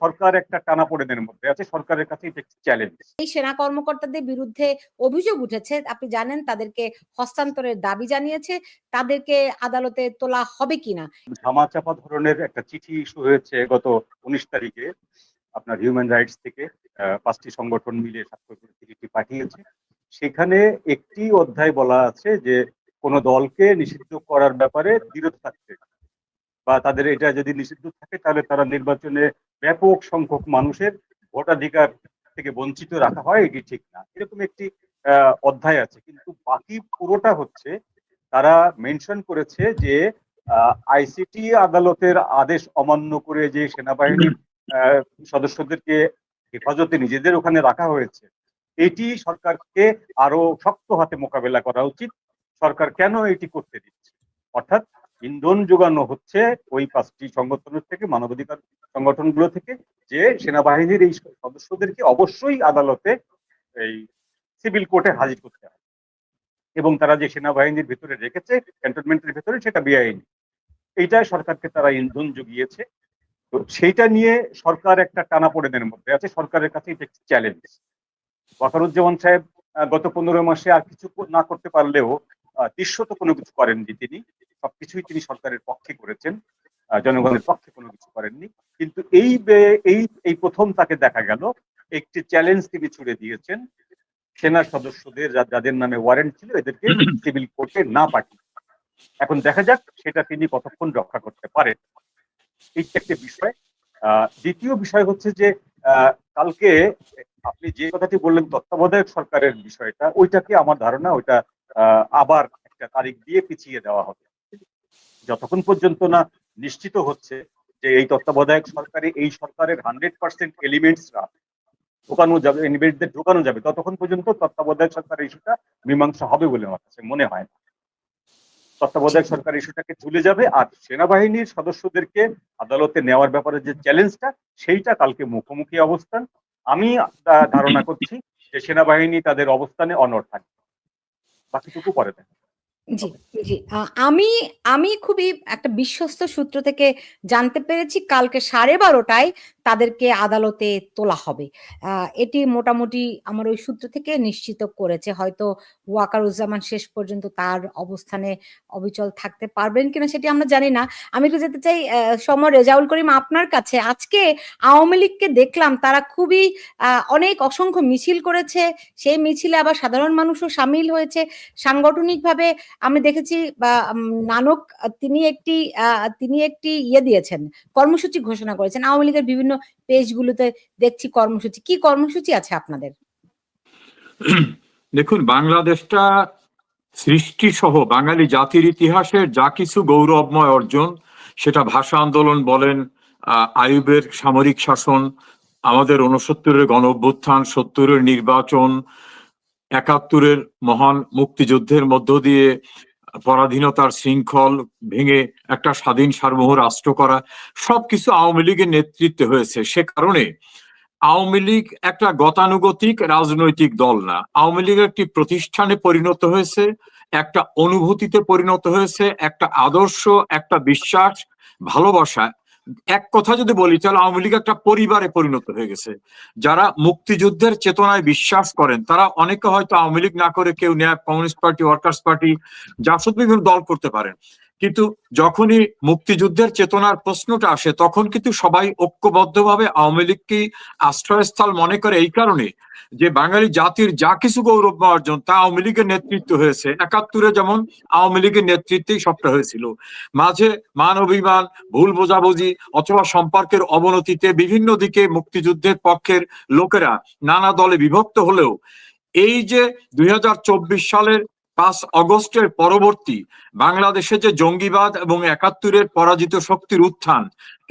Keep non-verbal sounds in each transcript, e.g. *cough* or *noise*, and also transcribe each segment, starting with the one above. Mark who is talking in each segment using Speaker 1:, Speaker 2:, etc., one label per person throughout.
Speaker 1: সরকার একটা টানাপোড়েনের মধ্যে আছে সরকারের কাছে এটা একটি চ্যালেঞ্জ
Speaker 2: এই সেনা কর্মকর্তাদের বিরুদ্ধে অভিযোগ উঠেছে আপনি জানেন তাদেরকে হস্তান্তরের দাবি জানিয়েছে তাদেরকে আদালতে তোলা হবে কিনা?
Speaker 1: ধামাচাপা ধরনের একটা চিঠি ইস্যু হয়েছে গত উনিশ তারিখে আপনার হিউম্যান রাইটস থেকে পাঁচটি সংগঠন মিলে স্বাক্ষর করে চিঠিটি পাঠিয়েছে। সেখানে একটি অধ্যায় বলা আছে যে কোন দলকে নিষিদ্ধ করার ব্যাপারে বিরত থাকতে বা তাদের এটা যদি নিষিদ্ধ থাকে, তাহলে তারা নির্বাচনে ব্যাপক সংখ্যক মানুষের ভোটাধিকার থেকে বঞ্চিত রাখা হয়, এটি ঠিক না। এরকম একটি অধ্যায় আছে। কিন্তু বাকি পুরোটা হচ্ছে, তারা মেনশন করেছে যে আইসিটি আদালতের আদেশ অমান্য করে যে সেনাবাহিনীর সদস্যদেরকে হেফাজতে নিজেদের ওখানে রাখা হয়েছে, এটি সরকারকে আরও শক্ত হাতে মোকাবেলা করা উচিত। সরকার কেন এটি করতে দিচ্ছে? অর্থাৎ ইন্ধন যোগানো হচ্ছে ওই পাঁচটি সংগঠনের থেকে, মানবাধিকার সংগঠনগুলো থেকে, যে সেনাবাহিনীর এই সদস্যদেরকে অবশ্যই আদালতে এই সিভিল কোর্টে হাজির করতে হবে। এবং তারা যে সেনাবাহিনীর ভিতরে রেখেছে, ক্যান্টনমেন্টের ভিতরে, সেটা বেআইনি। এইটাই সরকারকে তারা ইন্ধন জুগিয়েছে। তো সেইটা নিয়ে সরকার একটা টানাপোড়েনের মধ্যে আছে। সরকারের কাছে এটা একটি চ্যালেঞ্জ ওয়াকারুজ্জামান সাহেব গত পনেরো মাসে আর কিছু না করতে পারলেও দৃশ্যত কোনো কিছু করেননি তিনি। সবকিছুই তিনি সরকারের পক্ষে করেছেন জনগণের পক্ষে কোনো কিছু করেননি। কিন্তু এই এই এই প্রথম তাকে দেখা গেল একটি চ্যালেঞ্জ তিনি ছুড়ে দিয়েছেন সেনা সদস্যদের যাদের নামে ওয়ারেন্ট ছিল এদেরকে *clears throat* সিভিল কোর্টে না পাঠিয়ে। এখন দেখা যাক সেটা তিনি কতক্ষণ রক্ষা করতে পারেন। এই একটা বিষয়। আহ, দ্বিতীয় বিষয় হচ্ছে যে আহ, কালকে আপনি যে কথাটি বললেন তত্ত্বাবধায়ক সরকারের বিষয়টা ওইটাকে আমার ধারণা ওইটা আবার একটা তারিখ দিয়ে পিছিয়ে দেওয়া হবে। যতক্ষণ পর্যন্ত না নিশ্চিত হচ্ছে যে এই তত্ত্বাবধায়ক সরকারে এই সরকারের হান্ড্রেড পার্সেন্ট এলিমেন্টসরা ঢোকানো যাবে এলিমেন্টদের ঢোকানো যাবে, ততক্ষণ পর্যন্ত তত্ত্বাবধায়ক সরকার ইস্যুটা মীমাংসা হবে বলে আমার কাছে মনে হয় না। তত্ত্বাবধায়ক সরকার ইস্যুটাকে চলে যাবে আর সেনাবাহিনীর সদস্যদেরকে আদালতে নেওয়ার ব্যাপারে যে চ্যালেঞ্জটা, সেইটা কালকে মুখোমুখি অবস্থান। আমি ধারণা করছি যে সেনাবাহিনী তাদের অবস্থানে অনড় থাকবে। বাকিটুকু পরে দেখেন
Speaker 2: জি জি আমি আমি খুবই একটা বিশ্বস্ত সূত্র থেকে জানতে পেরেছি কালকে সাড়ে বারোটায় তাদেরকে আদালতে তোলা হবে। এটি মোটামুটি আমার ওই সূত্র থেকে নিশ্চিত করেছে। হয়তো ওয়াকারুজ্জামান শেষ পর্যন্ত তার অবস্থানে অবিচল থাকতে পারবেন কিনা সেটি আমরা জানি না। আমি একটু যেতে চাই সমর রেজাউল করিম আপনার কাছে। আজকে আওয়ামী লীগকে দেখলাম তারা খুবই অনেক অসংখ্য মিছিল করেছে। সেই মিছিলে আবার সাধারণ মানুষও সামিল হয়েছে। সাংগঠনিকভাবে আমি দেখেছি নানক তিনি একটি তিনি একটি ইয়ে দিয়েছেন, কর্মসূচি ঘোষণা করেছেন। আওয়ামী লীগের বিভিন্ন পেজগুলোতে দেখছি কর্মসূচি। কি কর্মসূচি আছে আপনাদের?
Speaker 3: দেখুন বাংলাদেশটা সৃষ্টি সহ বাঙালি জাতির ইতিহাসের যা কিছু গৌরবময় অর্জন সেটা ভাষা আন্দোলন বলেন আহ, আইয়ুবের সামরিক শাসন আমাদের উনসত্তরের গণ অভ্যুত্থান সত্তরের নির্বাচন একাত্তরের মহান মুক্তিযুদ্ধের মধ্য দিয়ে পরাধীনতার শৃঙ্খল ভেঙে একটা স্বাধীন সার্বভৌম রাষ্ট্র করা, সবকিছু আওয়ামী লীগের নেতৃত্বে হয়েছে। সে কারণে আওয়ামী লীগ একটা গতানুগতিক রাজনৈতিক দল না। আওয়ামী লীগ একটি প্রতিষ্ঠানে পরিণত হয়েছে, একটা অনুভূতিতে পরিণত হয়েছে, একটা আদর্শ, একটা বিশ্বাস, ভালোবাসা। এক কথা যদি বলি, তাহলে আওয়ামী লীগ একটা পরিবারে পরিণত হয়ে গেছে। যারা মুক্তিযুদ্ধের চেতনায় বিশ্বাস করেন, তারা অনেকে হয়তো আওয়ামী লীগ না করে কেউ নেয় Communist Party, Workers Party, Jasad বিভিন্ন দল করতে পারেন। কিন্তু যখনই মুক্তিযুদ্ধের চেতনার প্রশ্নটা আসে, তখন কিন্তু সবাই ঐক্যবদ্ধভাবে আওয়ামী লীগকে আশ্রয়স্থল মনে করে এই কারণে যে বাঙালি জাতির যা কিছু গৌরব অর্জন তা আওয়ামী লীগের নেতৃত্ব হয়েছে। একাত্তরে যেমন আওয়ামী লীগের নেতৃত্বেই সবটা হয়েছিল। মাঝে মান অভিমান, ভুল বোঝাবুঝি অথবা সম্পর্কের অবনতিতে বিভিন্ন দিকে মুক্তিযুদ্ধের পক্ষের লোকেরা নানা দলে বিভক্ত হলেও এই যে দুই হাজার চব্বিশ সালের পাঁচ অগস্টের পরবর্তী বাংলাদেশে যে জঙ্গিবাদ এবং একাত্তরের পরাজিত শক্তির উত্থান,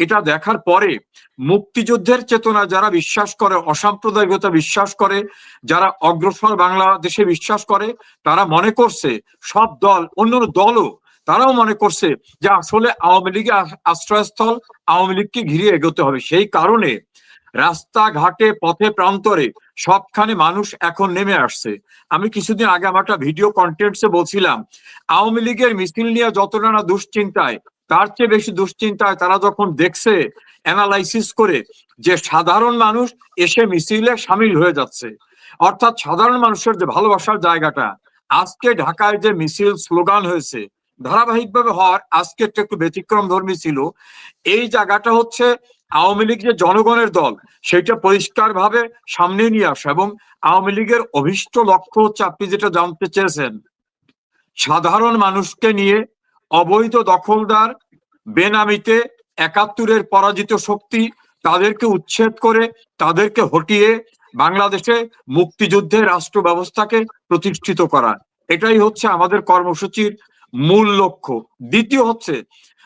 Speaker 3: এটা দেখার পরে মুক্তিযুদ্ধের চেতনা যারা বিশ্বাস করে, অসাম্প্রদায়িকতা বিশ্বাস করে, যারা অগ্রসর বাংলাদেশে বিশ্বাস করে, তারা মনে করছে সব দল, অন্য দলও তারাও মনে করছে যে আসলে আওয়ামী লীগের আশ্রয়স্থল আওয়ামী লীগকে ঘিরে এগোতে হবে। সেই কারণে রাস্তাঘাটে, পথে, প্রান্তরে সবখানে মানুষ এখন নেমে আসছে। আমি কিছুদিন আগে আমার একটা ভিডিও কন্টেন্টসে বলছিলাম, আওয়ামী লীগের মিছিল নিয়ে যতটা না দুশ্চিন্তায়, তার চেয়ে বেশি দুশ্চিন্তায় তারা যখন দেখছে অ্যানালাইসিস করে যে সাধারণ মানুষ এসে মিছিলে সামিল হয়ে যাচ্ছে। অর্থাৎ সাধারণ মানুষের যে ভালোবাসার জায়গাটা, আজকে ঢাকায় যে মিছিল স্লোগান হয়েছে, ধারাবাহিকভাবে হওয়ার আজকে একটু ব্যতিক্রম ধর্মী ছিল। এই জায়গাটা হচ্ছে আওয়ামী লীগ যে জনগণের দল সেটা পরিষ্কার ভাবে সামনে নিয়ে আসা এবং আওয়ামী লীগের অভিষ্ট লক্ষ্য হচ্ছে আপনি যেটা জানতে চেয়েছেন। সাধারণ মানুষকে নিয়ে অবৈধ দখলদার, বেনামিতে একাত্তরের পরাজিত শক্তি তাদেরকে উচ্ছেদ করে, তাদেরকে হটিয়ে বাংলাদেশে মুক্তিযুদ্ধের রাষ্ট্র ব্যবস্থাকে প্রতিষ্ঠিত করা। এটাই হচ্ছে আমাদের কর্মসূচির মূল লক্ষ্য। দ্বিতীয় হচ্ছে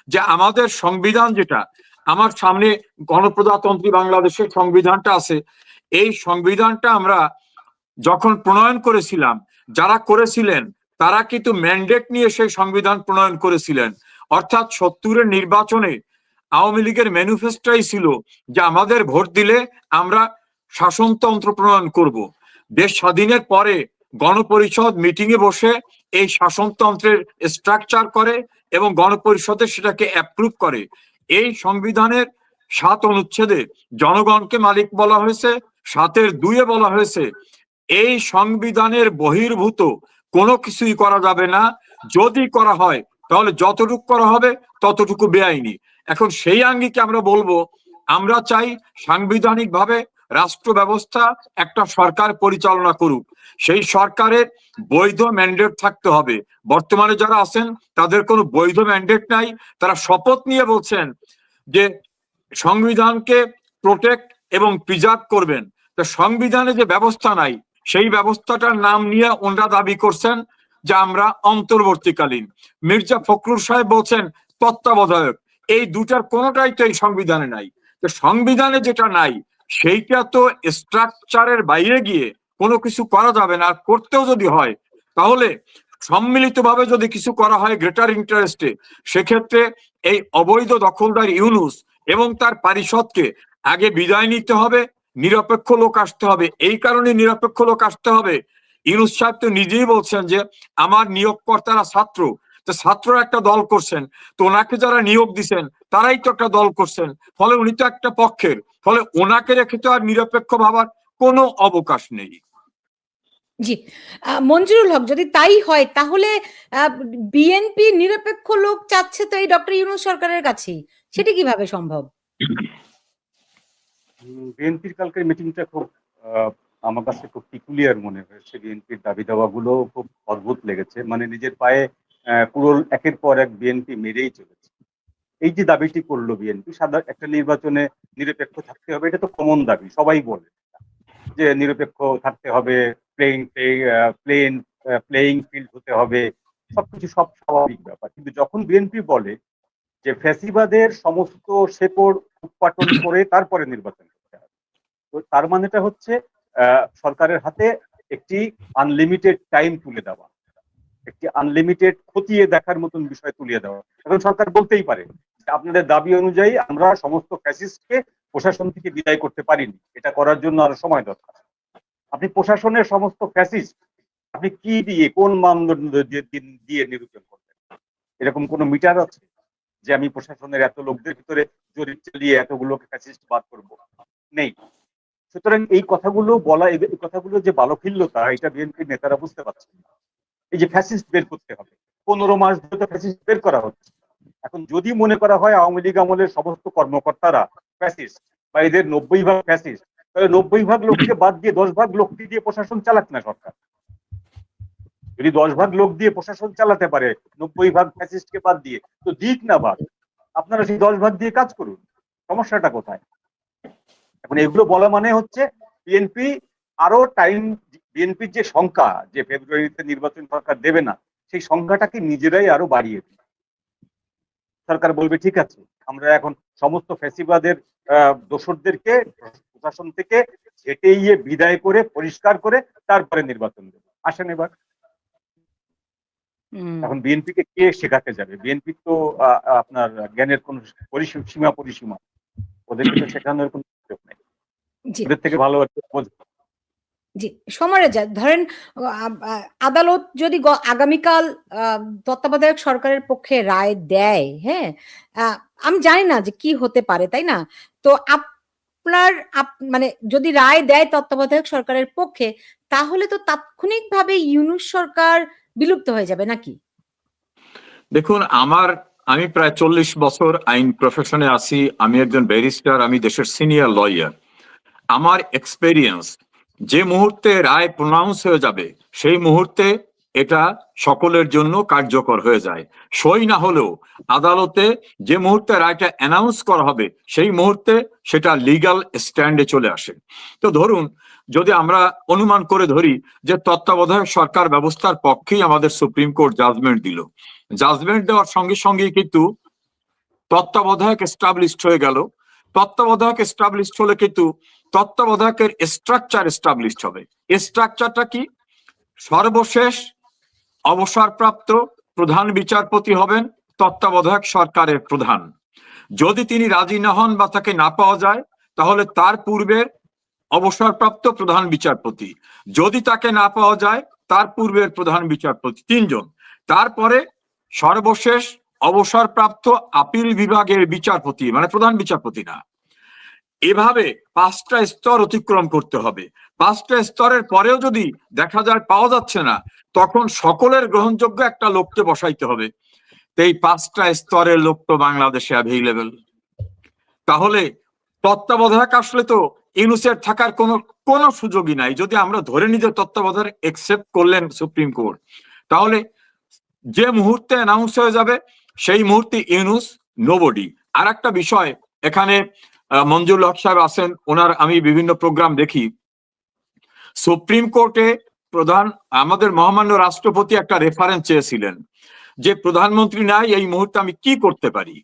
Speaker 3: যে আমাদের সংবিধান যেটা আমার সামনে গণপ্রজাতন্ত্রী বাংলাদেশের সংবিধানটা আছে। এই সংবিধানটা আমরা যখন প্রণয়ন করেছিলাম, যারা করেছিলেন, তারা কিন্তু ম্যান্ডেট নিয়ে সেই সংবিধান প্রণয়ন করেছিলেন। অর্থাৎ সত্তরের নির্বাচনে আওয়ামী লীগের ম্যানিফেস্টোই ছিল যে আমাদের ভোট দিলে আমরা শাসনতন্ত্র প্রণয়ন করব। দেশ স্বাধীনের পরে গণপরিষদ মিটিং এ বসে এই শাসনতন্ত্রের স্ট্রাকচার করে এবং গণপরিষদে সেটাকে অ্যাপ্রুভ করে। এই সংবিধানের সাত অনুচ্ছেদে জনগণকে মালিক বলা হয়েছে, সাতের দুইয়ে বলা হয়েছে, এই সংবিধানের বহির্ভূত কোনো কিছুই করা যাবে না। যদি করা হয়, তাহলে যতটুকু করা হবে, ততটুকু বেআইনি। এখন সেই আঙ্গিকে আমরা বলব, আমরা চাই সাংবিধানিক ভাবে রাষ্ট্র ব্যবস্থা একটা সরকার পরিচালনা করুক। সেই সরকারের বৈধ ম্যান্ডেট থাকতে হবে। বর্তমানে যারা আছেন, তাদের কোনো বৈধ ম্যান্ডেট নাই। তারা শপথ নিয়ে বলছেন যে সংবিধানকে প্রোটেক্ট এবং প্রিজার্ভ করবেন। তো সংবিধানে যে ব্যবস্থা নাই, সেই ব্যবস্থাটার নাম নিয়ে ওনারা দাবি করছেন যে আমরা অন্তর্বর্তীকালীন। মির্জা ফখরুল সাহেব বলছেন, তত্ত্বাবধায়ক। এই দুটার কোনোটাই তো এই সংবিধানে নাই। তো সংবিধানে যেটা নাই সেইটা তো স্ট্রাকচারের বাইরে গিয়ে কোনো কিছু করা যাবে না, আর করতেও যদি হয়, তাহলে সম্মিলিতভাবে যদি কিছু করা হয় গ্রেটার ইন্টারেস্টে সেক্ষেত্রে এই অবৈধ দখলদার ইউনুস এবং তার পারিষদকে আগে বিদায় নিতে হবে, নিরপেক্ষ লোক আসতে হবে। এই কারণে নিরপেক্ষ লোক আসতে হবে। ইউনুস সাহেব তো নিজেই বলছেন যে, আমার নিয়োগকর্তারা ছাত্র। তো ছাত্ররা একটা দল করছেন, তো ওনাকে যারা নিয়োগ দিছেন, তারাই তো একটা দল করছেন। ফলে উনি তো একটা পক্ষের। ফলে ওনাকে রেখে তো আর নিরপেক্ষ ভাবার কোনো অবকাশ নেই।
Speaker 2: জি। আহ, মঞ্জুরুল হক যদি তাই হয় তাহলে বিএনপি নিরপেক্ষ লোক চাচ্ছে তো এই ডক্টর ইউনুস সরকারের কাছেই। সেটা কীভাবে সম্ভব?
Speaker 1: বিএনপির কালকের মিটিংটা খুব আহ, আমার কাছে খুব পিকুলিয়ার মনে হয়েছে। বিএনপির দাবি দাওয়াগুলো খুব অদ্ভুত লেগেছে। মানে নিজের পায়ে আহ, কুড়োল একের পর এক বিএনপি মেরেই চলেছে। এই যে দাবিটি করল বিএনপি, সাধারণ একটা নির্বাচনে নিরপেক্ষ থাকতে হবে, এটা তো কমন দাবি, সবাই বলে। যে নিরপেক্ষ থাকতে হবে প্লেইং প্লেন প্লেইং ফিল্ড হতে হবে, সবকিছু সব স্বাভাবিক ব্যাপার। কিন্তু যখন বিএনপি বলে যে ফ্যাসিবাদের সমস্ত শেকড় উৎপাটন করে তারপরে নির্বাচন করতে হবে, তো তার মানেটা হচ্ছে সরকারের হাতে একটি আনলিমিটেড টাইম তুলে দেওয়া, একটি আনলিমিটেড খতিয়ে দেখার মতন বিষয় তুলিয়ে দেওয়া। এখন সরকার বলতেই পারে আপনাদের দাবি অনুযায়ী আমরা সমস্ত ফ্যাসিস্টকে প্রশাসন থেকে বিদায় করতে পারিনি। এটা করার জন্য আরও সময় দরকার। আপনি প্রশাসনের সমস্ত ফ্যাসিস্ট আপনি কি দিয়ে, কোন মানদণ্ড দিয়ে নিরূপণ করবেন? এরকম কোন মিটার আছে যে আমি প্রশাসনের এত লোকদের ভিতরে জরিপ চালিয়ে এতগুলোকে ফ্যাসিস্ট বাদ করব? নেই। সুতরাং এই কথাগুলো বলা, এই কথাগুলো যে বালখিল্যতা এটা বিএনপির নেতারা বুঝতে পারছেন এই যে ফ্যাসিস্ট বের করতে হবে। পনেরো মাস ধরে ফ্যাসিস্ট বের করা হচ্ছে। এখন যদি মনে করা হয় আওয়ামী লীগ আমলের সমস্ত কর্মকর্তারা ফ্যাসিস্ট বা এদের নব্বই ভাগ ফ্যাসিস্ট তাহলে নব্বই ভাগ লোককে বাদ দিয়ে দশ ভাগ লোককে দিয়ে প্রশাসন চালাক না সরকার? যদি দশ ভাগ লোক দিয়ে প্রশাসন চালাতে পারে, নব্বই ভাগ ফ্যাসিস্টকে বাদ দিয়ে, তো দিক না ভাগ আপনারা সেই দশ ভাগ দিয়ে কাজ করুন। সমস্যাটা কোথায়? এখন এগুলো বলা মানে হচ্ছে বিএনপি আরও টাইম বিএনপির যে সংখ্যা, যে ফেব্রুয়ারিতে নির্বাচন সরকার দেবে না, সেই সংখ্যাটাকে নিজেরাই আরও বাড়িয়ে দিবে সরকার বলবে ঠিক আছে আমরা এখন সমস্ত ফ্যাসিবাদের আহ, দোসরদেরকে প্রশাসন থেকে ঝেটে ইয়ে বিদায় করে পরিষ্কার করে তারপরে নির্বাচন দেবে। আসেন এবার। এখন বিএনপি কে কে শেখাতে যাবে? বিএনপি তো আপনার জ্ঞানের কোন পরিসী- সীমা পরিসীমা। ওদেরকে তো শেখানোর কোনো সুযোগ নেই। ওদের থেকে ভালো না।
Speaker 2: জি সমারে যা ধরেন আদালত যদি আগামীকাল তত্ত্বাবধায়ক সরকারের পক্ষে রায় দেয় হ্যাঁ? আমি জানি না যে কি হতে পারে, তাই না? তো আপনার, আপ- মানে যদি রায় দেয় তত্ত্বাবধায়ক সরকারের পক্ষে, তাহলে তো তাৎক্ষণিকভাবে ইউনুস সরকার বিলুপ্ত হয়ে যাবে, নাকি?
Speaker 3: দেখুন, আমার, আমি প্রায় চল্লিশ বছর আইন প্রফেশনে আছি। আমি একজন ব্যারিস্টার আমি দেশের সিনিয়র লয়ার আমার এক্সপেরিয়েন্স যে মুহূর্তে রায় প্রনাউন্স হয়ে যাবে, সেই মুহূর্তে এটা সকলের জন্য কার্যকর হয়ে যায়। সই না হলেও আদালতে যে মুহূর্তে রায়টা অ্যানাউন্স করা হবে, সেই মুহূর্তে সেটা লিগ্যাল স্ট্যান্ডে চলে আসে। তো ধরুন, যদি আমরা অনুমান করে ধরি যে তত্ত্বাবধায়ক সরকার ব্যবস্থার পক্ষেই আমাদের সুপ্রিম কোর্ট জাজমেন্ট দিল। জাজমেন্ট দেওয়ার সঙ্গে সঙ্গে কিন্তু তত্ত্বাবধায়ক এস্টাবলিশড হয়ে গেল। তত্ত্বাবধায়ক এস্টাবলিশড হলে কিন্তু তত্ত্বাবধায়কের স্ট্রাকচার এস্টাবলিশড হবে। স্ট্রাকচারটা কি? সর্বশেষ অবসরপ্রাপ্ত প্রধান বিচারপতি হবেন তত্ত্বাবধায়ক সরকারের প্রধান। যদি তিনি রাজি না হন বা তাকে না পাওয়া যায়, তাহলে তার পূর্বের অবসরপ্রাপ্ত প্রধান বিচারপতি। যদি তাকে না পাওয়া যায়, তার পূর্বের প্রধান বিচারপতি তিনজন। তারপরে সর্বশেষ অবসরপ্রাপ্ত আপিল বিভাগের বিচারপতি মানে প্রধান বিচারপতি না। এভাবে পাঁচটা স্তর অতিক্রম করতে হবে। পাঁচটা স্তরের পরেও যদি দেখা যায় পাওয়া যাচ্ছে না, তখন সকলের গ্রহণযোগ্য একটা লোককে বসাইতে হবে। এই পাঁচটা স্তরের লোক তো বাংলাদেশে অ্যাভেইলেবল তাহলে তত্ত্বাবধায়ক আসলে তো ইউনুসের থাকার কোনো কোনো সুযোগই নাই। যদি আমরা ধরে নিতে তত্ত্বাবধায়ক একসেপ্ট করলেন সুপ্রিম কোর্ট তাহলে যে মুহূর্তে অ্যানাউন্স হয়ে যাবে সেই মুহূর্তে ইউনুস নোবডি আর একটা বিষয়, এখানে মঞ্জুর হক সাহেব আছেন, ওনার আমি বিভিন্ন প্রোগ্রাম দেখি। সুপ্রিম কোর্টে প্রধান, আমাদের মহামান্য রাষ্ট্রপতি একটা রেফারেন্স চেয়েছিলেন যে, প্রধানমন্ত্রী নাই, এই মুহূর্তে আমি কি করতে পারি?